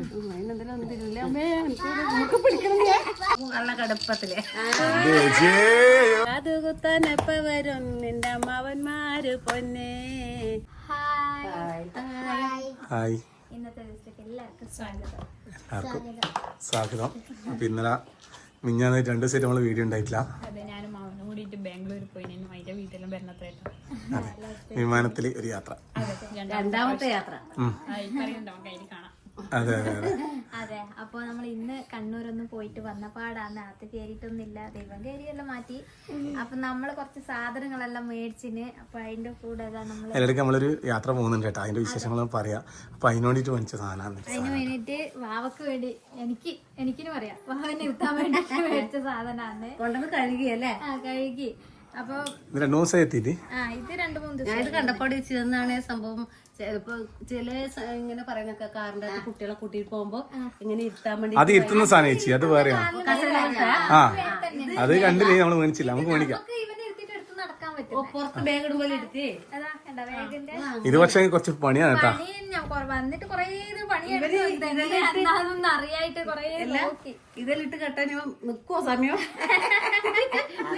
അതിനെന്തെങ്കിലും ഒന്നും തരില്ല അമ്മേ എനിക്ക് മൂക്ക് നല്ല കടുപ്പത്തിൽ അത് കുത്താൻ എപ്പ വരും നിന്റെ അമ്മാവന്മാര് പൊന്നെ ഹായ്. ഇന്നത്തെ ദിവസത്തേക്ക് എല്ലാവർക്കും സ്വാഗതം. സ്വാഗതം അപ്പൊ ഇന്നലെ മിഞ്ഞാന്ന് രണ്ട് ദിവസമായിട്ട് നമ്മൾ വീഡിയോ ഉണ്ടായിട്ടില്ല. അതെ ഞാനും മാവനും കൂടിയിട്ട് ബാംഗ്ലൂർ പോയി ഞാൻ അതിന്റെ വീട്ടിലും വരണത്തായിട്ട് വിമാനത്തിൽ ഒരു യാത്ര. രണ്ടാമത്തെ യാത്ര. അതെ അതെ അതെ. അതെ അപ്പോൾ നമ്മൾ ഇന്ന് കണ്ണൂരൊന്നും പോയിട്ട് വന്ന പാടാന്ന് അകത്ത് കയറിയിട്ടൊന്നുമില്ല ദൈവം കയറിയെല്ലാം മാറ്റി. അപ്പൊ നമ്മൾ കുറച്ച് സാധനങ്ങളെല്ലാം മേടിച്ചിന്. അപ്പൊ അതിന്റെ കൂടെ നമ്മൾ അതിലിടയ്ക്ക് നമ്മളൊരു യാത്ര പോകുന്നുണ്ട് കേട്ടോ. അതിന്റെ വിശേഷങ്ങൾ പറയാം. അപ്പൊ അതിന് വേണ്ടിട്ട് മേടിച്ച സാധനമാണ് അതിന് വേണ്ടിട്ട് വാവക്ക് വേണ്ടി എനിക്ക് എനിക്കിന് പറയാം. വാവനെ ഇരുത്താൻ വേണ്ടി മേടിച്ച സാധനമാണ് കൊണ്ടുവന്ന് കഴുകിയല്ലേ ആ കഴുകി. അപ്പൊ ഇത് രണ്ടു ദിവസം എത്തിയിട്ട്. ആ ഇത് രണ്ട് മൂന്ന് ദിവസം ഞാൻ ഇത് കണ്ടപ്പാട് ചെന്നാണ് സംഭവം ചിലപ്പോ ചില ഇങ്ങനെ പറയുന്നൊക്കെ കാറിന്റെ അകത്ത് കുട്ടികളെ കൂട്ടിയിട്ട് പോകുമ്പോ ഇങ്ങനെ ഇരുത്താൻ വേണ്ടി അത് ഇരുത്തുന്ന സാധനം ചേച്ചി അത് വേറെ ആ. അത് കണ്ടില്ലേ നമ്മൾ മേടിച്ചില്ല നമുക്ക് മേടിക്കാം. ഇവനെ എടുത്തിട്ട് എടുത്ത് നടക്കാൻ പറ്റും. പുറത്ത് ബാഗ് ഇടുമ്പോൾ എടുത്തേ. ഇത് പക്ഷേ കുറച്ച് പണിയാണ് കേട്ടോ. വന്നിട്ട് കൊറേ ഇതിലിട്ട് കെട്ടാൻ ഇവൻ നിക്കുവോ സമയം?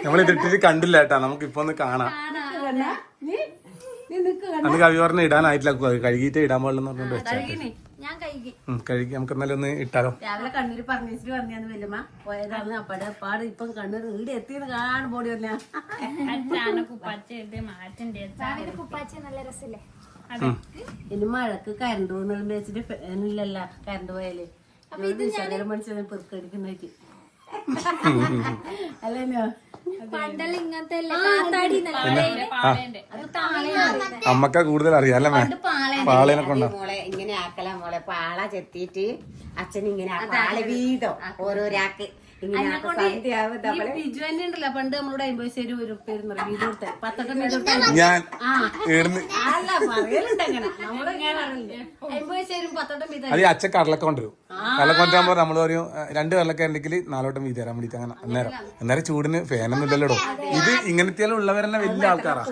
നമ്മളിതിട്ടിട്ട് കണ്ടില്ല കേട്ടാ നമുക്ക് ഇപ്പൊ ഒന്ന് കാണാം അന്ന് കവി പറഞ്ഞ ഇടാനായിട്ടില്ല. കഴുകിയിട്ട് ഇടാൻ പാടില്ലെന്ന് പറഞ്ഞു ഞാൻ കൈകി കഴുകി. നമുക്ക് എന്നാലും ഒന്ന് ഇട്ടാലോ? രാവിലെ കണ്ണൂര് പറഞ്ഞിട്ട് പറഞ്ഞാന്ന് വല്യമ്മ. പോയതാണ് അപ്പടെ പാട് ഇപ്പൊ കണ്ണൂർ വീട് എത്തിയത് കാണാൻ പോടി കുപ്പാച്ചി നല്ല രസല്ലേ? ഇനി മഴക്ക് കരണ്ട് പോകുന്ന വെച്ചിട്ട് ഫാനില്ലല്ല കരണ്ട് പോയാൽ. മനുഷ്യനെ പെറുക്കടിക്കുന്നേക്ക് അല്ലോ പണ്ടെല്ലാം ഇങ്ങനത്തെ അമ്മക്ക കൂടുതൽ അറിയാലേ മേ? പാളേനെ കൊണ്ടാ? മോളെ ഇങ്ങനെ ആക്കല മോളെ. പാള ചെത്തിയിട്ട് അച്ഛൻ ഇങ്ങനെ പാള വീതം ഓരോരാക്ക് ഉണ്ടല്ലോ പണ്ട് നമ്മളോട് അമ്പത് ശരി ഒരു വീട് കൊടുത്ത. പത്തൊക്കെ വീട് കൊടുത്ത. ഞാൻ അല്ല പറയലുണ്ട് അങ്ങനെ. നമ്മൾ ഇങ്ങനെ പറയില്ലേ അമ്പത് ശരി പത്തോട്ടം വീതം അത് അച്ഛൻ കടലൊക്കെ കൊണ്ടുവരും കടലൊക്കെ കൊണ്ടുവരുമ്പോൾ നമ്മൾ പറയും "ഏ, രണ്ട് കടലൊക്കെ ഉണ്ടെങ്കിൽ നാലോട്ടം വീതി തരാൻ വേണ്ടി അങ്ങനെ അന്നേരം. അന്നേരം ചൂടിന് ഫാനൊന്നും ഇല്ലല്ലോ ഇത് ഇങ്ങനത്തെ ഉള്ളവരെന്നെ വലിയ ആൾക്കാരാ.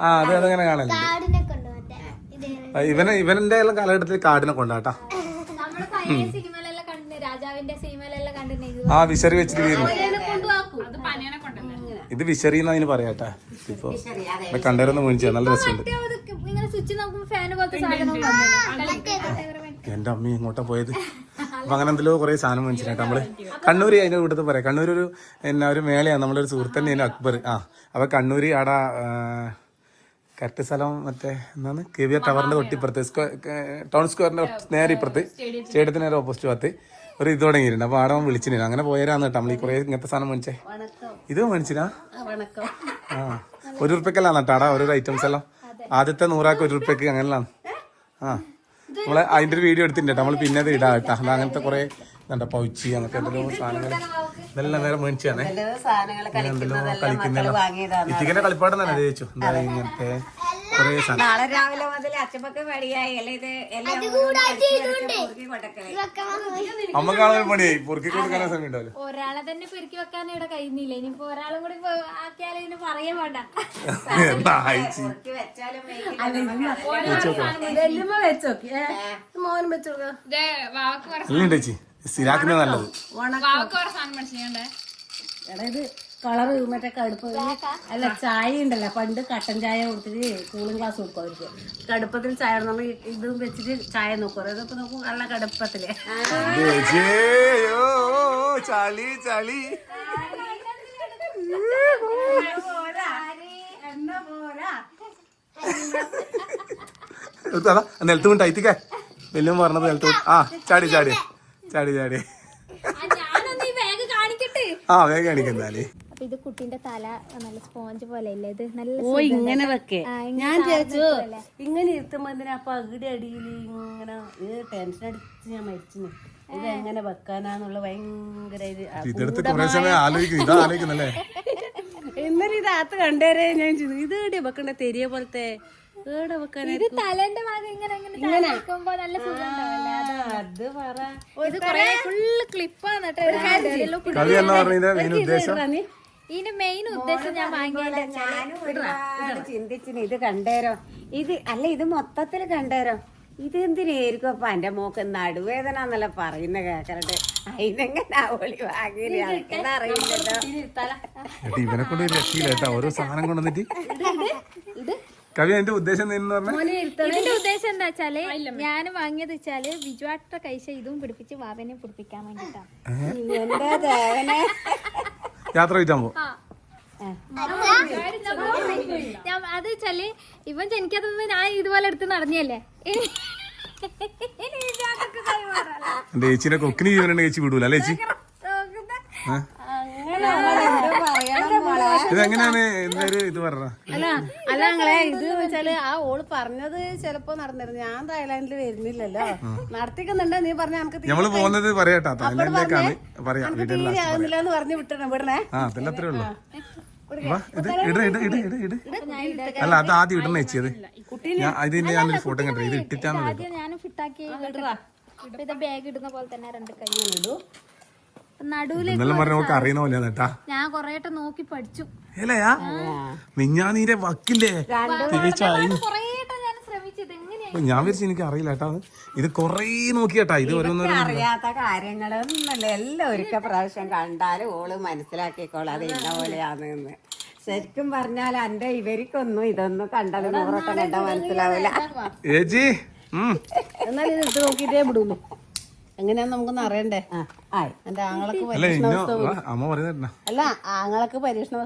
ആ. അത് അതങ്ങനെ കാണലുണ്ട് ഇവന് ഇവന്റെ എല്ലാം കാലഘട്ടത്തിൽ കാടിനെ കൊണ്ടാട്ടാ. സിനിമയിലെല്ലാം കണ്ടിന് രാജാവിന്റെ സിനിമയിലെല്ലാം കണ്ടിന് ഇത് ആ വിശറി വെച്ചിട്ട് ഇത് വിശറി എന്ന് അതിന് പറയാട്ടാ ഇപ്പൊ കണ്ടേരൊന്ന് മേടിച്ചാ നല്ല രസമുണ്ട്. മറ്റേ ഒരു ഇങ്ങനെ സ്വിച്ച് നോക്കുമ്പോ ഫാന് പോലത്തെ സാധനം വന്നു എന്റെ അമ്മ ഇങ്ങോട്ടാ പോയത്? അപ്പൊ അങ്ങനെ എന്തെല്ലോ കുറെ സാധനം മേടിച്ചിട്ടാ നമ്മൾ. കണ്ണൂര് അതിന്റെ കൂട്ടത്ത് പറയാം. കണ്ണൂർ ഒരു എന്നാ ഒരു മേളയാണ്. നമ്മളൊരു ഒരു സുഹൃത്തന്നെ അക്ബർ. ആ അപ്പൊ കണ്ണൂര് ആടാ കറക്റ്റ് സ്ഥലം മറ്റേ എന്താണ്? കെ വി ആർ ടവറിന്റെ തൊട്ടിപ്പുറത്ത് ടൗൺ സ്ക്വയറിന്റെ നേരെ ഇപ്പുറത്ത് സ്റ്റേഡിയത്തിന്. നേരെ ഓപ്പോസിറ്റ് ഭാഗത്ത്. ഒരു ഇത് തുടങ്ങിയിട്ടുണ്ട്. അപ്പൊ ആടെ വിളിച്ചിരുന്നു അങ്ങനെ പോയരാന്ന് കേട്ടോ നമ്മൾ ഈ കുറെ ഇങ്ങനത്തെ സാധനം മേടിച്ചേ. ഇത് മേടിച്ചിനാ? ആ ഒരു ഉറുപ്പ്യക്കല്ലാണ് കേട്ടോ ആടാ ഓരോ ഐറ്റംസ് എല്ലാം. ആദ്യത്തെ നൂറാക്ക് ഒരു ഉറുപ്പ്യക്ക് അങ്ങനെയാണ് ആ. നമ്മൾ അതിന്റെ ഒരു വീഡിയോ എടുത്തിട്ടുണ്ട് നമ്മൾ പിന്നെ അത് ഇടാം കേട്ടാ. അങ്ങനത്തെ കുറെ എന്താ പൗച്ചി അങ്ങനത്തെ എന്തെല്ലോ സാധനങ്ങൾ ഇതെല്ലാം നേരെ മേടിച്ചാണേ. എന്തെല്ലോ കളിക്കുന്നല്ലോ ഇത്തിങ്ങനെ കളിപ്പാട്ടം തന്നെ ചോദിച്ചു. എന്താ ഇങ്ങനത്തെ? കുറെ സാധനം. നാളെ രാവിലെ മുതൽ അച്ഛപ്പൊക്കെ പണിയായി. അല്ലെ ഇത് എല്ലാം മുറുക്കി കൊണ്ടൊക്കെ വെക്കാൻ വന്നു. അമ്മ കാണാൻ പണിയായി. പൊറുക്കി കൊടുക്കാൻ സമയം ഉണ്ടാവില്ല ഒരാളെ തന്നെ പെരുക്കി വെക്കാൻ ഇവിടെ കഴിയുന്നില്ല. ഇനിയിപ്പോ ഒരാളും കൂടി ആക്കിയാലും ഇതിന് പറയാൻ വേണ്ട. വെല്ലുമ്മ വെച്ചോക്കി. സ്ഥിരാക്കുന്നത് നല്ലത്. എടാ ഇത് കളറ് മറ്റേ കടുപ്പ് അല്ല ചായ ഉണ്ടല്ലോ. പണ്ട് കട്ടൻ ചായ കൊടുത്തിട്ട് കൂളിംഗ് ഗ്ലാസ് കൊടുക്കും അവർക്ക് കടുപ്പത്തിൽ ചായ നമ്മൾ ഇതും വെച്ചിട്ട് ചായ നോക്കും. അതൊക്കെ നോക്കും. നല്ല കടുപ്പത്തിൽ. ചളി ചളി നിലത്ത് വീണ് ടൈറ്റിക്കേ വലിയ പറഞ്ഞത് നിലത്ത് ആ ചാടി ചാടി. ചാടി ചാടി. ആ വേഗം കാണിക്കുന്നാലേ അപ്പൊ ഇത് കുട്ടിന്റെ തല നല്ല സ്പോഞ്ച് പോലെ ഇല്ലേ ഇത് നല്ല ഓ ഇങ്ങനെ വെക്കേ. ഇങ്ങനെ ഞാൻ സാധനം ഇങ്ങനെ ഇരുത്തുമ്പോ എന്തിനാ? പകുതി അടിയിൽ ഇങ്ങനെ ഇത് ടെൻഷൻ അടിച്ച് ഞാൻ മരിച്ചു ഇത് എങ്ങനെ വെക്കാനാന്നുള്ള ഭയങ്കര ഇത് ആ, ഇതെടുത്ത് കുറെ സമയം ആലോചിക്കും. ഇതാ ആലോചിക്കുന്നല്ലേ? ഇന്നലെ ഇതകത്ത് കണ്ടേരെ ഞാൻ ചെയ്തു. ഇത് എവിടെ വെക്കണ്ട? തെരിയ പോലത്തെ എവിടെ വെക്കാനാ? ഇത് തലേന്റെ ഭാഗം ഇങ്ങനെ ഇങ്ങനെ നല്ല? അത്. പറ. ഇത് കൊറേ ഫുള്ള് ക്ലിപ്പാണ് കേട്ടോ. കവി മെയിൻ ഉദ്ദേശം ഇതിന്റെ മെയിൻ ഉദ്ദേശം ഞാൻ ചിന്തിച്ചിന് ഇത് കണ്ടേരോ? ഇത് അല്ല ഇത് മൊത്തത്തിൽ കണ്ടേരോ? ഇത് എന്തിനായിരിക്കും അപ്പൊ എന്റെ മോക്ക് നടുവേദന എന്നല്ല പറയുന്ന കേക്കറട്ട് അതിനെങ്ങനെ അവളി ഇവനെ കൊണ്ട് ഒരു രക്ഷയില്ല കേട്ടാ. ഓരോ സാധനം കൊണ്ടുവന്നിട്ട്. കവി അതിന്റെ ഉദ്ദേശം ഇതിന്റെ ഉദ്ദേശം എന്താ വെച്ചാൽ ഞാൻ വാങ്ങിയത് വെച്ചാൽ ബിജുവാട്ട കൈശ ഇതും പിടിപ്പിച്ച് വാവനെ പിടിപ്പിക്കാൻ വേണ്ടിട്ടാണ് യാത്ര വെച്ചാൽ പോകും അത് വെച്ചാൽ ഇവൻ ജനിക്കാത്തത് ഞാൻ ഇതുപോലെ എടുത്ത് നടന്നല്ലേ എന്റെ ചേച്ചിനെ കൊക്കിന് ജീവനുണ്ട് ചേച്ചി വിടൂല അല്ലേ ചേച്ചി? ഇതെങ്ങനെയാണ് ഇത് പറഞ്ഞ അല്ല അല്ല ഞങ്ങളെ ഇത് വെച്ചാൽ ആ ഓൾ പറഞ്ഞത് ചിലപ്പോ നടന്നിരുന്നു. ഞാൻ തായ്ലാന്റിൽ വരുന്നില്ലല്ലോ. നടത്തിക്കുന്നുണ്ട്. നീ പറഞ്ഞ നമുക്ക് ഞമ്മൾ പോകുന്നത് പറയാട്ടാന്ന് പറയാം. എന്ന് പറഞ്ഞു വിട്ടണം വിടണേ. ആ ഉള്ളൂ. അല്ല അത് ആദ്യം ഇടണ ഞാൻ ഇതിന്റെ ഞാനൊരു ഫോട്ടോ കണ്ടു ഇത് ഇട്ടിട്ടാണ് ബാഗ് ഇടുന്ന പോലെ തന്നെ രണ്ട് കൈ ഇടൂ നടുവിൽ ഇന്നലെ പറഞ്ഞ നമുക്ക് അറിയുന്ന പോലെയാണ് കേട്ടാ. ഞാൻ കൊറേട്ട നോക്കി പഠിച്ചു. മിഞ്ഞാനീരെ വക്കില്ലേ? ഞാൻ വിചാരിച്ചു എനിക്ക് അറിയില്ല കേട്ടാ ഇത് കൊറേ നോക്കി കേട്ടാ. ഇത് ഓരോന്നും അറിയാത്ത കാര്യങ്ങളൊന്നുമല്ല. എല്ലാം ഒരിക്കൽ പ്രാവശ്യം കണ്ടാലും ഓൾ മനസ്സിലാക്കിക്കോളാം അത് ഇന്ന പോലെയാണെന്ന്. ശരിക്കും പറഞ്ഞാൽ എന്റെ ഇവർക്കൊന്നും ഇതൊന്നും കണ്ടത് നൂറൊക്കെ കണ്ട മനസ്സിലാവില്ല. ഏജി എന്നാൽ ഇത് നോക്കിട്ടേ വിടുള്ളൂ എങ്ങനെയാന്ന് നമുക്കൊന്ന് അറിയണ്ടേ? ആ, ആയി. എന്റെ ആങ്ങളക്ക് അല്ല അമ്മ പറയുന്ന അല്ല ആങ്ങളക്ക് പരീക്ഷണ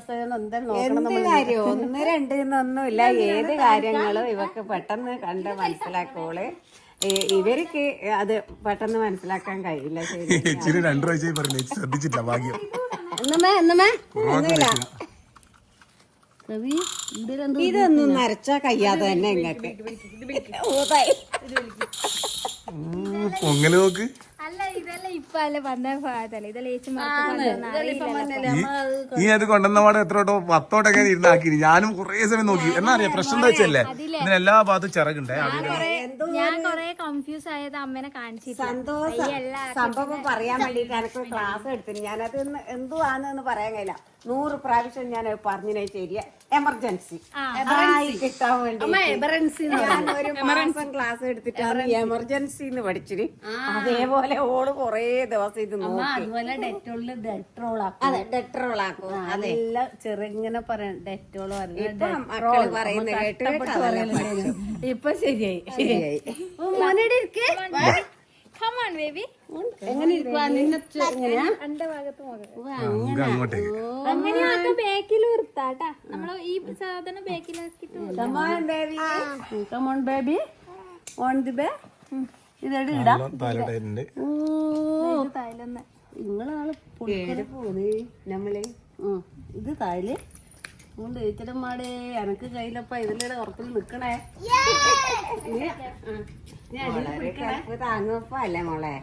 ഒന്ന് രണ്ട് എന്നൊന്നുമില്ല. ഏത് കാര്യങ്ങളും ഇവക്ക് പെട്ടെന്ന് കണ്ട് മനസ്സിലാക്കോൾ. ഇവർക്ക് അത് പെട്ടെന്ന് മനസ്സിലാക്കാൻ കഴിയില്ല ശരി രണ്ടു പ്രാവശ്യം പറഞ്ഞു ശ്രദ്ധിച്ചിട്ടില്ല ശ്രദ്ധിച്ചില്ല ഭാഗ്യം. എന്നമ്മേ എന്നമ്മേ? ഇതിലെന്തോ ഇതൊന്നും നരച്ച കയ്യാതെ തന്നെ ഇങ്ങക്ക്. പൊങ്ങൽ നോക്ക്. അല്ല ഇതെല്ലാം ഇപ്പൊ അല്ല വന്ന ഭാഗത്തല്ല? ഇതെല്ലാം ഏച്ചി അറിയില്ല ഈ അത് കൊണ്ടുവന്ന പാടെ എത്ര വട്ടം പത്തോട്ടൊക്കെ ഇരുന്നാക്കി ഞാനും കുറെ സമയം നോക്കി. എന്നാ അറിയാം പ്രശ്നം എന്താ വെച്ചല്ലേ? ഇതിന് എല്ലാ ഭാഗത്തും ചിറകുണ്ടേ. ഞാൻ കൊറേ കൺഫ്യൂസ് ആയത് അമ്മനെ കാണിച്ചിട്ട്. സന്തോഷം. സംഭവം പറയാൻ വേണ്ടിട്ട് എനിക്ക് ക്ലാസ് എടുത്തിന്. ഞാനത് എന്തുവാണെന്ന് പറയാൻ കഴിയില്ല. നൂറ് പ്രാവശ്യം ഞാൻ പറഞ്ഞിനെ ശരിയ. എമർജൻസി കിട്ടാൻ വേണ്ടി ഞാൻ ഒരു മാസം ക്ലാസ് എടുത്തിട്ടാണ് എമർജൻസി എന്ന് പഠിച്ചിന്. അതേപോലെ ഓൾ കൊറേ ദിവസം ഇത് അതെ ഡെട്രോൾ ആക്കും. ചെറുങ്ങനെ പറയാം ഡെറ്റോൾ ഇപ്പൊ മക്കൾ പറയുന്ന കേട്ട് ഇപ്പൊ ശരിയായി. ശരിയായി. കമാൺ ബേബി എങ്ങനെ ബാക്കിൽ നമ്മൾ ഈ സാധനം ബാക്കിലാക്കിട്ട് Come on, baby. Come on, baby. On the bed. ഇതെടി ഇടാം? താലോട്ടായിട്ടുണ്ട് തൈലൊന്ന് നിങ്ങളാൾ ഏട് പോന്ന്? നമ്മൾ? ഇത് താഴെ അതുകൊണ്ട് ഏച്ചിടമാടേ എനക്ക് കയ്യിലപ്പ ഇതിലൂടെ ഉറപ്പിൽ നിക്കണേ. നീ- നീ അടിയിൽ വളരെ കറുപ്പ് താങ്ങുപ്പ അല്ലേ മോളെ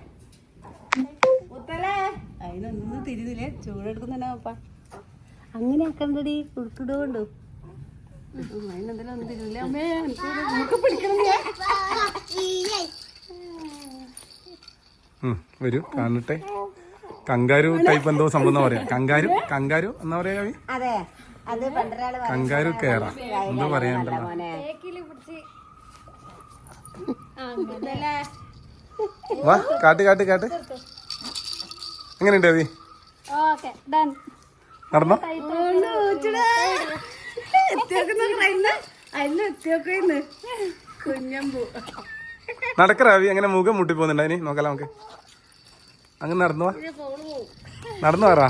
അതിനൊന്നും തിരിഞ്ഞില്ലേ? ചൂടെടുക്കുന്നുണ്ടാ അപ്പ അങ്ങനെ ആക്കണ്ടടി അതിനെന്തെങ്കിലും ഒന്നും തിരിഞ്ഞില്ല? അമ്മേ നമുക്ക് വരൂ കാണട്ടെ. കങ്കാരു ടൈപ്പ് എന്തോ സംഭവം എന്നാ പറയാ. കങ്കാരു കങ്കാരു എന്നാ പറയാ കവി? അതെ. അത് പണ്ടൊരാൾ കങ്കാരു കേറ എന്തോ പിടിച്ച്. വാ കാട്ട് കാട്ട് കാട്ട്. എങ്ങനെയുണ്ട് അവി ഓക്കെ ഡൺ. നടന്നോ? നടക്കറ അവി അങ്ങനെ മുഖം മുട്ടി പോകുന്നുണ്ട് അതിന് നോക്കാം നമുക്ക്. അങ്ങനെ നടന്നു? വാ നടന്നു പറ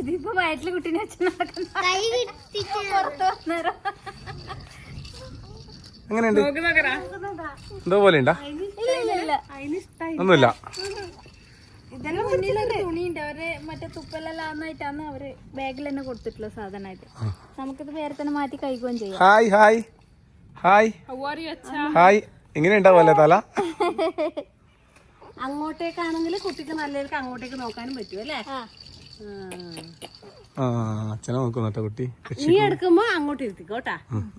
ഇതിപ്പോ വയറ്റിൽ കുട്ടീനെ വെച്ച് എങ്ങനെയുണ്ട്? എന്തോ പോലെ ഉണ്ടാ ഒന്നുമില്ല. ഇതെല്ലാം മുന്നിലൊരു തുണിയുണ്ട്. അവർ മറ്റേ തുപ്പലെല്ലാം ആന്നായിട്ടാണ് അവർ ബാഗിൽ തന്നെ കൊടുത്തിട്ടുള്ള സാധനമായിട്ട്. നമുക്കിത് വേറെ തന്നെ മാറ്റി കഴിക്കുകയും ചെയ്യാം. Hi hi. ഹായ്. ഹായ്. എങ്ങനെ ഉണ്ടാവല്ലേ തല? അങ്ങോട്ടേക്കാണെങ്കിൽ കുട്ടിക്ക് നല്ലവർക്ക് അങ്ങോട്ടേക്ക് നോക്കാനും പറ്റും അല്ലേ? ആ അച്ഛനെ കേട്ടോ. നീ എടുക്കുമ്പോ അങ്ങോട്ട് ഇരുത്തിക്കോട്ടാ.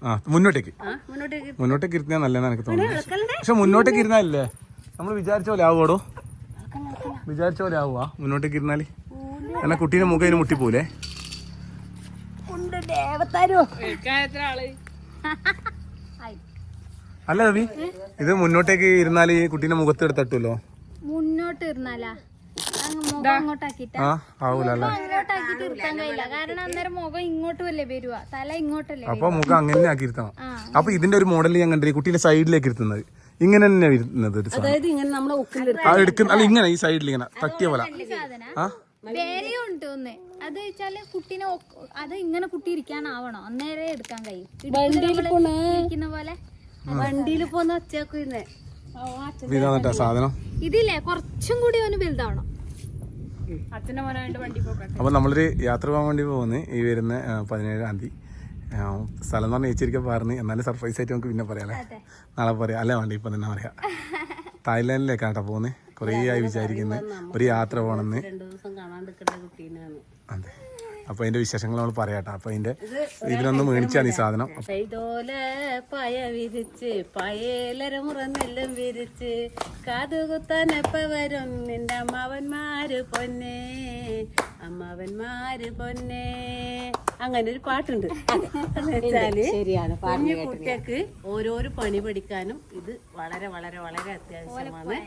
ആ മുന്നോട്ടേക്ക്. നല്ലതെന്ന് എനിക്ക് തോന്നുന്നു പക്ഷെ മുന്നോട്ടേക്ക് ഇരുന്നാലേ നമ്മൾ വിചാരിച്ച പോലെ ആവുമോടോ വിചാരിച്ച പോലെ ആവുക മുന്നോട്ടേക്ക് ഇരുന്നാൽ. എന്നാ കുട്ടീനെ മുഖം അതിന് മുട്ടിപ്പോലേ അല്ല രവി ഇത് മുന്നോട്ടേക്ക് ഇരുന്നാൽ ഈ കുട്ടീനെ മുഖത്ത് തട്ടുമല്ലോ മുന്നോട്ട് ഇരുന്നാലാ. അങ്ങ് മുഖം അങ്ങോട്ടാക്കിട്ട് ആ ആവൂല അല്ലേ അങ്ങോട്ടാക്കിട്ട് ഇരുത്താൻ കാരണം അന്നേരം മുഖം ഇങ്ങോട്ടും അല്ലേ തല ഇങ്ങോട്ടല്ലേ അപ്പൊ മുഖം അങ്ങനെ ആക്കി ഇരുത്തണം അപ്പൊ ഇതിന്റെ ഒരു മോഡൽ ഞാൻ കണ്ടില്ല കുട്ടിയുടെ സൈഡിലേക്ക് ഇരുത്തുന്നത്. ഇങ്ങനെ തന്നെ വരുന്നത് ഒരു സാധനം. ആ എടുക്കുന്ന അല്ല ഇങ്ങനെ ഈ സൈഡിൽ ഇങ്ങനെ തട്ടിയ പോലെ. സാധന ആ? വേറെയും ഉണ്ട് ഒന്ന്. അത് വെച്ചാൽ കുട്ടീനെ അത് ഇങ്ങനെ കുട്ടി ഇരിക്കാനാവണം. അന്നേരം എടുക്കാൻ കഴിയും. ഇരിക്കുന്ന പോലെ. വണ്ടിയിൽ പോകുന്ന ഒച്ചയാക്കുന്നേ ഇതില്ലേ കുറച്ചും കൂടി ഒന്ന് വലുതാവണം. അപ്പൊ നമ്മളൊരു യാത്ര പോകാൻ വേണ്ടി പോകുന്നത് ഈ വരുന്ന പതിനേഴാം തീയതി. സ്ഥലം എന്ന് പറഞ്ഞാൽ ചേച്ചിരിക്കാൻ പറഞ്ഞു എന്നാലും സർപ്രൈസ് ആയിട്ട് നമുക്ക് പിന്നെ പറയാം അല്ലേ നാളെ പറയാം. അല്ലേ വേണ്ട ഇപ്പൊ തന്നെ പറയാം. തായ്ലാൻഡിലേക്കാണ് കേട്ടോ പോകുന്നത് കുറേ ആയി വിചാരിക്കുന്നത് ഒരു യാത്ര പോകണമെന്ന്. രണ്ടു ദിവസം കാണാണ്ടിരിക്കേണ്ട കുട്ടീനാണ് അതെ. അപ്പൊ അതിന്റെ വിശേഷങ്ങൾ നമ്മൾ പറയാട്ടോ. അപ്പൊ അതിന്റെ ഇതിനൊന്ന് മേടിച്ചാണ് ഈ സാധനം. പയ വിരിച്ച് പയേലര മുറന്നെല്ലാം വിരിച്ച് കാതുകുത്താൻ എപ്പ വരും? നിന്റെ അമ്മാവന്മാര് പൊന്നേ അമ്മാവന്മാര് പൊന്നെ. അങ്ങനെ ഒരു പാട്ടുണ്ട്. വെച്ചാൽ കുഞ്ഞു കുട്ടിക്ക് ഓരോരോ പണി പഠിക്കാനും ഇത് വളരെ വളരെ വളരെ അത്യാവശ്യമാണ്.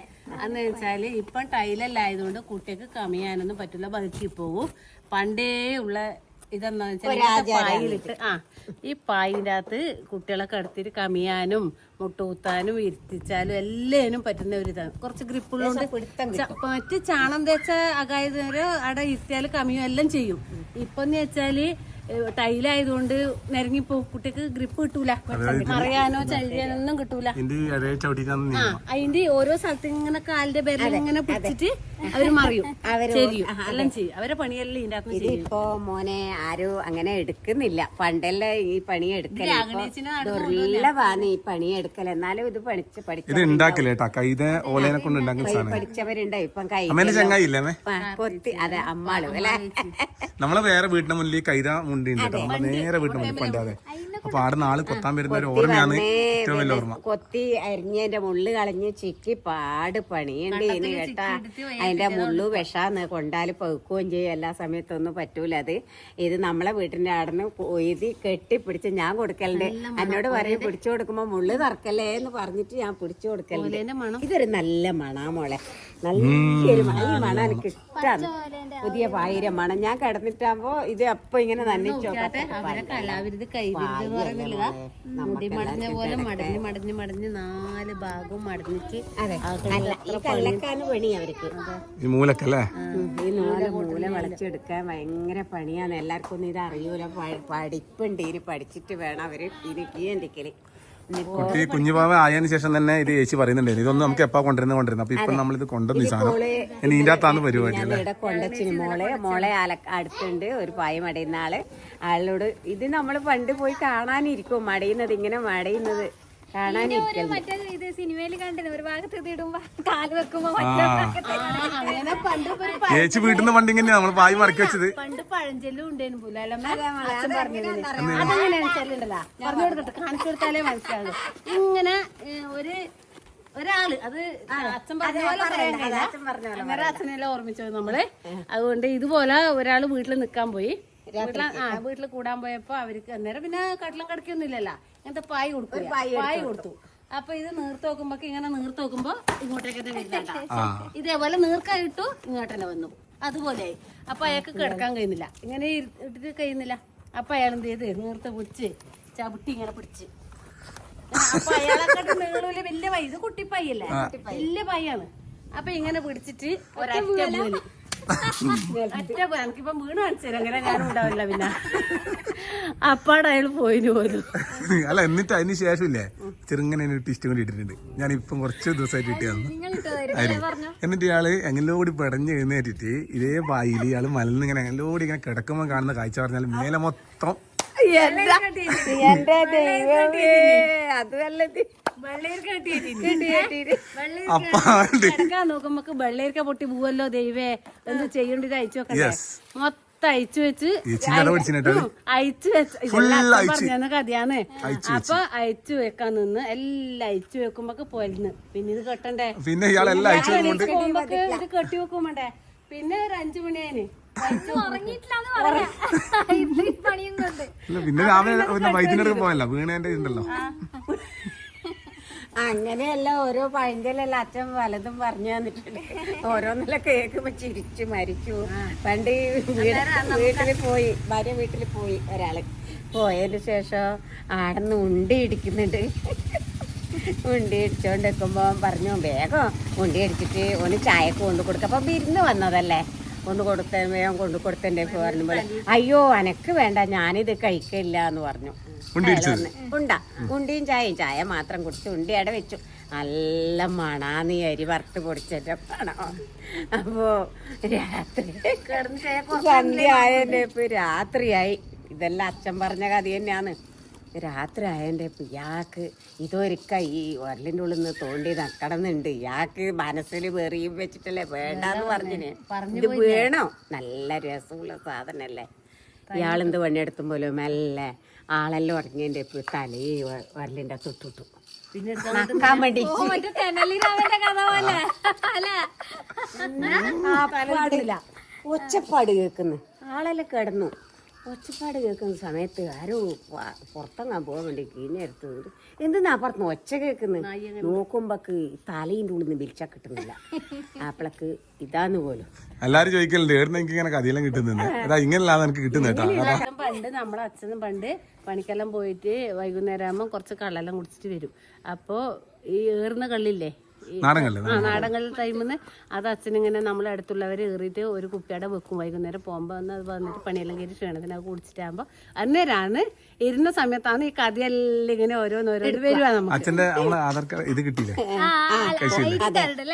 എന്ന് വെച്ചാൽ ഇപ്പം ടൈലല്ലായതുകൊണ്ട് കുട്ടിക്ക് കമിയാനൊന്നും പറ്റില്ല. ബതുക്കി പോകും പണ്ടേ ഉള്ള ഇതെന്താ വെച്ചാൽ പായിലിട്ട് ആ ഈ പായിന്റെ അകത്ത് കുട്ടികളെ കടത്തിട്ട് കമിയാനും മുട്ടുകുത്താനും ഇരുത്തിച്ചാലും എല്ലാനും പറ്റുന്ന ഒരു ഇതാണ്. കുറച്ച് ഗ്രിപ്പുള്ളതുകൊണ്ട് മറ്റ് ചാണം തേച്ച അകായത് അവിടെ ഇരുത്തിയാൽ കമിയും എല്ലാം ചെയ്യും. ഇപ്പൊന്ന് വെച്ചാൽ ടൈലായതുകൊണ്ട് നിരങ്ങിപ്പോ കുട്ടിക്ക് ഗ്രിപ്പ് കിട്ടൂല. മറിയാനോ ചലിയാനോ ഒന്നും കിട്ടൂല അതിന്റെ ഓരോ സ്ഥലത്ത് ഇങ്ങനെ കാലിന്റെ ബെരൽ ഇങ്ങനെ പിടിച്ചിട്ട് അവർ മറിയും. ചെയ്യും എല്ലാം ചെയ്യും. അവരെ പണിയെല്ലാം ഇതിന്റെ അകത്ത് ചെയ്യും. മോനെ ആരും അങ്ങനെ എടുക്കുന്നില്ല. പണ്ടല്ലേ ഈ പണി എടുക്കല ദുർലഭാണ് ഈ പണി എടുക്കൽ എന്നാലും ഇത് പഠിച്ച് പഠിച്ചവരുണ്ട്. ഇപ്പം കൈ അമ്മേന്റെ ചങ്ങായി ഇല്ലേ പൊത്തി അതെ അമ്മാളും. അല്ലെ? നമ്മളെ വേറെ വീടിന്റെ മുന്നിൽ കൈത മുണ്ടി ഉണ്ട് കേട്ടോ നേരെ വീടിന്റെ മുന്നിൽ പണ്ടാതെ അപ്പൊ ആടെ നാൾ കൊത്താൻ വരുന്ന ഒരു ഓർമ്മയാണ് ഏറ്റവും വലിയ ഓർമ്മ. കൊത്തി അരിഞ്ഞതിന്റെ മുള്ളു കളഞ്ഞ് ചിക്കി പാട് പണിയുണ്ട് ഇനി കേട്ടാ. അതിന്റെ മുള്ളു വിഷാന്ന് കൊണ്ടാൽ പഴുക്കുകയും ചെയ്യും. എല്ലാ സമയത്തൊന്നും പറ്റൂല അത്. ഇത് നമ്മളെ വീട്ടിന്റെ ആടന്ന് കൊയ്തി കെട്ടിപ്പിടിച്ച് ഞാൻ കൊടുക്കലുണ്ട്. എന്നോട് പറയും പിടിച്ചു കൊടുക്കുമ്പോ മുള്ളു തറക്കല്ലേ എന്ന് പറഞ്ഞിട്ട് ഞാൻ പിടിച്ചു കൊടുക്കലുണ്ട്. ഇതൊരു നല്ല മണാ മോളെ. നല്ലൊരു മണം ഈ മണം. എനിക്ക് ഇഷ്ടമാണ് പുതിയ പായിരം മണം. ഞാൻ കിടന്നിട്ടാകുമ്പോ ഇത് അപ്പൊ ഇങ്ങനെ നന്നിച്ചോട്ടെ അവരെ കലാവിരുത് കൈവിരുത് എന്ന് പറയുന്നില്ല മുടി മടഞ്ഞ പോലെ മടഞ്ഞ് മടഞ്ഞ് മടഞ്ഞ് നാല് ഭാഗവും മടഞ്ഞിട്ട് പണി അവർക്ക്. ഈ മൂലക്കല്ലേ? ഈ നാല് മൂല വളച്ചെടുക്കാൻ ഭയങ്കര പണിയാണ്. എല്ലാവർക്കും ഒന്നും ഇത് അറിയൂല. പഠിപ്പുണ്ട്. ഇനി പഠിച്ചിട്ട് വേണം അവർ ഇനി ചെയ്യണ്ടിക്കൽ കുട്ടി കുഞ്ഞുപാവ ആയതിനു ശേഷം തന്നെ ഇത് ചേച്ചി പറയുന്നുണ്ടായിരുന്നു. ഇതൊന്നും നമുക്ക് എപ്പാ കൊണ്ടുവരുന്ന കൊണ്ടിരുന്നു അപ്പൊ ഇപ്പൊ നമ്മളിത് കൊണ്ടുവന്ന ഈ സാധനം ഇനി ഇതിന്റെ അകത്താണ് പരിപാടി ഇവിടെ കൊണ്ടച്ചിന് മോളെ. മോളെ അടുത്തുണ്ട്. ഒരു പായ മടയുന്ന ആൾ. ആളിനോട് ഇത് നമ്മൾ പണ്ട് പോയി കാണാനിരിക്കും. മടയുന്നത് ഇങ്ങനെ മടയുന്നത്. ചേച്ചി വീട്ടിൽ നിന്ന് പണ്ട് ഇങ്ങനെയാ നമ്മൾ പായി മറക്കി വെച്ചത്. പണ്ട് പഴഞ്ചൊല്ലും ഉണ്ടായിരുന്നു അതെങ്ങനെയാണെന്ന് വെച്ചാലുണ്ടല്ലോ പറഞ്ഞു കൊടുത്തിട്ട് കാണിച്ചു കൊടുത്താലേ ഇങ്ങനെ ഒരു ഒരാൾ അത് അച്ഛൻ പറഞ്ഞ പോലെ അച്ഛനെല്ലാം ഓർമ്മിച്ചത് നമ്മൾ. അതുകൊണ്ട് ഇതുപോലെ ഒരാൾ വീട്ടിൽ നിക്കാൻ പോയി. വീട്ടിൽ കൂടാൻ പോയപ്പോ അവർക്ക് അന്നേരം പിന്നെ കട്ടിലും കടക്കൊന്നുമില്ലല്ലോ. ഇങ്ങനത്തെ പായ് കൊടുക്കും പായ് കൊടുത്തു. അപ്പൊ ഇത് നീർത്ത് നോക്കുമ്പോ ഇങ്ങനെ നീർത്ത് നോക്കുമ്പോ ഇങ്ങോട്ടേക്ക് തന്നെ ഇതേപോലെ നീർക്കായിട്ടു ഇങ്ങോട്ട് തന്നെ വന്നു. അതുപോലെ. അപ്പൊ അയാൾക്ക് കിടക്കാൻ കഴിയുന്നില്ല. ഇങ്ങനെ ഇട്ടിട്ട് കഴിയുന്നില്ല. അപ്പൊ അയാൾ എന്ത് ചെയ്ത്? നീർത്ത് പിടിച്ച് ചവിട്ടി ഇങ്ങനെ പിടിച്ച്. അപ്പൊ അയാളെക്കാട്ട് നീളൂൽ വലിയ പൈ ഇത് കുട്ടി പയ്യല്ലേ വലിയ പയ്യാണ് അപ്പൊ ഇങ്ങനെ പിടിച്ചിട്ട് ഒരൊറ്റ ഒറ്റ. എനിക്കിപ്പൊ വീണ് കാണിച്ചു അങ്ങനെ ഞാൻ ഉണ്ടാവില്ല പിന്നെ. അപ്പാടെ അയാൾ പോയിന് പോലും. അല്ല എന്നിട്ട് അതിന് ശേഷമില്ലേ? ഇല്ലേ ചെറുങ്ങനെ ഒരു ടിസ്റ്റ് കൊണ്ട് ഇട്ടിട്ടുണ്ട്. ഞാൻ ഇപ്പം കുറച്ച് ദിവസമായിട്ട് കിട്ടിയതാണ് നിങ്ങൾ എന്നിട്ട് ഇയാൾ എങ്ങനോടി കൂടി പെടഞ്ഞ് എഴുന്നേറ്റിട്ട് ഇതേ വായിൽ ഇയാൾ മലന്ന് ഇങ്ങനെ എങ്ങനോടി കൂടി ഇങ്ങനെ കിടക്കുമ്പോൾ കാണുന്ന കാഴ്ച പറഞ്ഞാൽ മേലെ മൊത്തം എന്റെ ദൈവമേ. അപ്പാണ്ട് കിടക്കാൻ നോക്കുമ്പോ വെള്ളേരിക്ക പൊട്ടി പോവല്ലോ ദൈവേ. എന്ത് ചെയ്യേണ്ടത് അയച്ചു വെക്കണ്ടേ? Yes. മൊത്തം അയച്ചു വെച്ച് അയച്ചു വെച്ച് കഥയാന്ന്. അപ്പൊ അയച്ചു വെക്കാൻ നിന്ന് എല്ലാം അയച്ചു വെക്കുമ്പോ പോയിരുന്നു പിന്നെ ഇത് കെട്ടണ്ടേ? പിന്നെ ഇത് കെട്ടി വെക്കും വേണ്ടേ? പിന്നെ ഒരു അഞ്ചു മണിയായിന് ഇല്ല പിന്നെ രാവിലെ വൈദ്യുതി പോയല്ലോ വീണേന്റെ ഉണ്ടല്ലോ അങ്ങനെയല്ല ഓരോ പഴഞ്ചലല്ല അച്ഛൻ പലതും പറഞ്ഞു തന്നിട്ടുണ്ട്. ഓരോന്നെല്ലാം കേൾക്കുമ്പോ ചിരിച്ചു മരിച്ചു. പണ്ട് വീട്ടിൽ പോയി ഭാര്യ വീട്ടിൽ പോയി ഒരാൾ. പോയതിന് ശേഷം ആടന്ന് ഉണ്ടി ഇടിക്കുന്നുണ്ട്. ഉണ്ടി ഇടിച്ചോണ്ട് നിൽക്കുമ്പോ പറഞ്ഞു വേഗം ഉണ്ടി അടിച്ചിട്ട് ഓന് ചായക്ക് കൊണ്ടു കൊടുക്ക. അപ്പൊ വിരുന്ന് വന്നതല്ലേ. ഒന്ന് കൊടുത്ത വേഗം കൊണ്ടു കൊടുത്തതിന്റെ പറഞ്ഞു അയ്യോ അനക്ക് വേണ്ട ഞാനിത് കഴിക്കില്ല എന്ന് പറഞ്ഞു. ഉണ്ടി ഉണ്ടിയും ചായയും. ചായ മാത്രം കുടിച്ച് ഉണ്ടി അവിടെ വെച്ചു. നല്ല മണാന്ന് അരി വറുത്ത് പൊടിച്ചതിന്റെ മണം അപ്പോ രാത്രി സന്ധ്യ ആയതിന്റെ ഇപ്പൊ രാത്രിയായി. ഇതെല്ലാം അച്ഛൻ പറഞ്ഞ കഥ തന്നെയാണ്. രാത്രി ആയതിന്റെ ഇപ്പൊ ഇയാൾക്ക് ഇതൊരുക്ക ഈ ഉരലിന്റെ ഉള്ളിൽ നിന്ന് തോണ്ടി നക്കണമെന്നുണ്ട് ഇയാൾക്ക് മനസ്സിൽ വെറിയും വെച്ചിട്ടല്ലേ വേണ്ടാന്ന് പറഞ്ഞിന്. ഇത് വേണോ. നല്ല രസമുള്ള സാധനല്ലേ ഇയാളെന്ത് പണിയെടുത്തും പോലും മെല്ലെ ആളെല്ലാം ഉറങ്ങിയതിന്റെ ഇപ്പൊ തലേ ഉരലിന്റെ തൊട്ടിട്ടു. വേണ്ടി. പാടില്ല. ഒച്ചപ്പാട് കേൾക്കുന്നു. ആളെല്ലാം കിടന്നു. ഒച്ചപ്പാട് കേൾക്കുന്ന സമയത്ത് ആരോ പുറത്തെങ്ങാൻ പോകാൻ വേണ്ടി കീഞ്ഞെടുത്തത് എന്തിനാ അപ്പുറത്ത് ഒച്ച കേൾക്കുന്നു? നോക്കുമ്പോക്ക് തലയിന്റെ ഉള്ളിൽ നിന്ന് വിളിച്ചാൽ കിട്ടുന്നില്ല. ആപ്പിളക്ക് ഇതാന്ന് പോലും. എല്ലാരും ചോദിക്കലുണ്ട് എനിക്ക് ഇങ്ങനെ കഥയെല്ലാം കിട്ടുന്നുണ്ട് അതാ ഇങ്ങനെയല്ലാതെ എനിക്ക് കിട്ടുന്നത് പണ്ട് നമ്മളെ അച്ഛനും പണ്ട് പണിക്കെല്ലാം പോയിട്ട് വൈകുന്നേരം ആകുമ്പോൾ കുറച്ച് കള്ളെല്ലാം കുടിച്ചിട്ട് വരും. അപ്പോൾ ഈ ഏറുന്ന കള്ളില്ലേ? ഈ- ടൈമിന്ന് അത് അച്ഛനിങ്ങനെ നമ്മളെ അടുത്തുള്ളവർ ഏറിയിട്ട് ഒരു കുപ്പിയുടെ വെക്കും വൈകുന്നേരം പോകുമ്പോൾ വന്ന് അത് വന്നിട്ട് പണിയെല്ലാം കയറി ക്ഷീണത്തിന് അത് കുടിച്ചിട്ടാകുമ്പോൾ അന്നേരാണ് ഇരുന്ന സമയത്താണ് ഈ കഥയെല്ലാം ഇങ്ങനെ ഓരോന്നോരോ വരുവാ നമുക്ക്. അച്ഛന്റെ ആധാർ കാർഡ് ഇത് കിട്ടിയില്ലേ?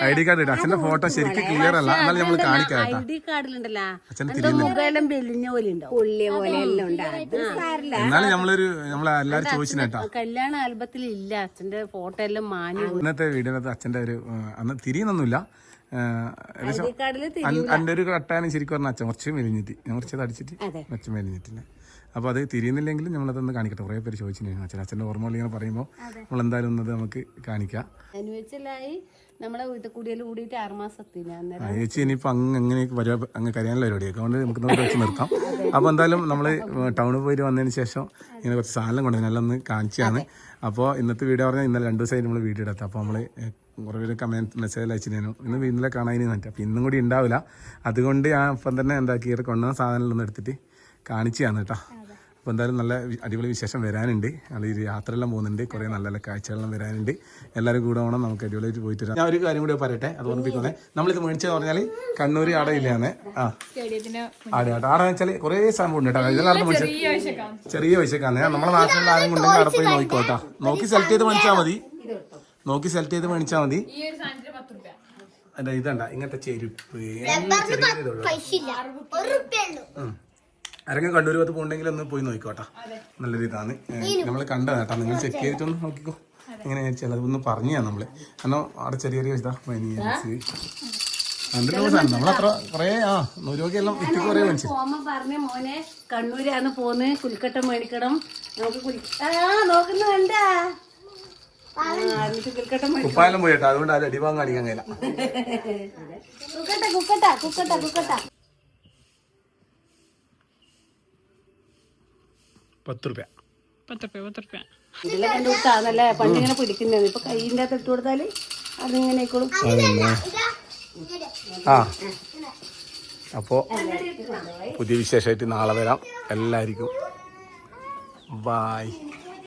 ഐ ഡി കാർഡ് അച്ഛന്റെ ഫോട്ടോ ശരിക്കും ക്ലിയർ അല്ല. എന്നാലും നമ്മൾ കാണിക്കാം ഐ ഡി കാർഡിലുണ്ടല്ലോ. മുഖമെല്ലാം പോലെ എന്നാലും നമ്മളൊരു നമ്മളെല്ലാരും കല്യാണ ആൽബത്തിൽ ഇല്ല അച്ഛന്റെ ഫോട്ടോ എല്ലാം മാഞ്ഞു ഇന്നത്തെ വീടിനകത്ത് അച്ഛന്റെ ഒരു അന്ന് തിരിയുന്നൊന്നുമില്ല. എന്റെ ഒരു കട്ടാനും ശരിക്കും പറഞ്ഞാൽ അച്ഛൻ കുറച്ച് മെലിഞ്ഞിട്ട് ഞാൻ കുറച്ച് അടിച്ചിട്ട് അച്ഛൻ മെലിഞ്ഞിട്ടില്ല. അപ്പോൾ അത് തിരിയുന്നില്ലെങ്കിലും നമ്മളതൊന്ന് കാണിക്കട്ടെ. കുറേ പേര് ചോദിച്ചിട്ടുണ്ടായിരുന്നു അച്ഛൻ അച്ഛന്റെ ഓർമ്മകൾ ഇങ്ങനെ പറയുമ്പോൾ നമ്മൾ എന്തായാലും ഒന്നത് നമുക്ക് കാണിക്കാം. അനുവദിച്ചല്ലായി നമ്മളെ വീട്ടിൽ കൂടിയാൽ കൂടിയിട്ട് ആറ് മാസത്തിന് ചേച്ചി ഇനിയിപ്പോൾ അങ്ങ് അങ്ങനെ പരിപാടി അങ്ങ് കരയാനുള്ള പരിപാടിയൊക്കെ അതുകൊണ്ട് നമുക്ക് നമുക്ക് വെച്ച് നിർത്താം. അപ്പോൾ എന്തായാലും നമ്മൾ ടൗണിൽ പോയിട്ട് വന്നതിന് ശേഷം ഇങ്ങനെ കുറച്ച് സാധനം കൊണ്ടുവന്നു എല്ലാം ഒന്ന് കാണിച്ചാണ് അപ്പോൾ ഇന്നത്തെ വീഡിയോ പറഞ്ഞാൽ ഇന്നലെ രണ്ട് ദിവസമായിട്ട് നമ്മൾ വീഡിയോ എടുത്തത്. അപ്പോൾ നമ്മൾ കുറേ പേര് കമന്റ് മെസ്സേജ് അയച്ചിരുന്നു. ഇന്ന് ഇന്നലെ കാണാതിന് പറ്റും അപ്പോൾ ഇന്നും കൂടി ഉണ്ടാവില്ല അതുകൊണ്ട് ഞാൻ ഇപ്പം തന്നെ എന്താക്കി ഇവിടെ കൊണ്ടുവന്ന സാധനങ്ങളൊന്നും എടുത്തിട്ട് കാണിച്ചതാണ് കേട്ടോ. അപ്പോൾ എന്തായാലും നല്ല അടിപൊളി വിശേഷം വരാനുണ്ട്. അത് ഈ യാത്രയെല്ലാം പോകുന്നുണ്ട്. കുറേ നല്ല നല്ല കാഴ്ചകളെല്ലാം വരാനുണ്ട്. എല്ലാവരും കൂടെ വേണം നമുക്ക് അടിപൊളിയായിട്ട് പോയിട്ട് വരാം. ഞാൻ ഒരു കാര്യം കൂടി പറയട്ടെ. അത് ഓർമ്മിപ്പിക്കുന്നേ. നമ്മളിത് മേടിച്ചെന്ന് പറഞ്ഞാൽ കണ്ണൂർ ആടെ ഇല്ലാന്ന്. ആ. ആടെ ആടെ. ആടെ വെച്ചാൽ കുറേ സംഭവം ഉണ്ട് കേട്ടോ ഇതെല്ലാം മേടിച്ചത് ചെറിയ പൈസക്കാണ് നമ്മളെ നാട്ടിലുള്ള ആരും ഉണ്ടെങ്കിൽ അവിടെ പോയി നോക്കിക്കോട്ടാ നോക്കി സെലക്ട് ചെയ്ത് മേടിച്ചാൽ മതി. നോക്കി സെലക്ട് ചെയ്ത് മേടിച്ചാൽ മതി. അല്ല ഇതണ്ട ഇങ്ങനത്തെ ചെരുപ്പ് ആരെങ്കിലും കണ്ണൂർ പത്ത് പോകണമെങ്കിൽ ഒന്ന് പോയി നോക്കോട്ടെ നല്ല ഇതാണ്. നമ്മൾ കണ്ടതാ കേട്ടോ. നിങ്ങൾ ചെക്ക് ചെയ്തിട്ടൊന്ന് നോക്കിക്കോ. എങ്ങനെ ചിലതൊന്ന് പറഞ്ഞു നമ്മൾ. കാരണം അവിടെ ചെറിയ ചെറിയ ഇതാ പറഞ്ഞ മോനെ കണ്ണൂരാണ് പോന്ന് കുലിക്കട്ടം മേടിക്കണം. നമുക്ക് നോക്കുന്ന കണ്ടാ ആ, എന്നിട്ട് കുലിക്കട്ടം മേടി കുപ്പായാലും പോയി കേട്ടോ അതുകൊണ്ട് അത് അടിവാങ് കാണിക്കാൻ കഴിയില്ല. കുക്കട്ട കുക്കട്ട കുക്കട്ട കുക്കട്ട. പത്ത് ഇതിലെ കണ്ടുകൊടുത്താന്നല്ലേ പിടിക്കുന്നത്. ഇപ്പൊ കൈയിന്റെ അകത്ത് ഇട്ട് കൊടുത്താൽ അതിങ്ങനെ ആയിക്കോളും ഇതാ ഇങ്ങനെ. ആ അപ്പോൾ പുതിയ വിശേഷമായിട്ട് നാളെ വരാം. എല്ലാവർക്കും. ബായ്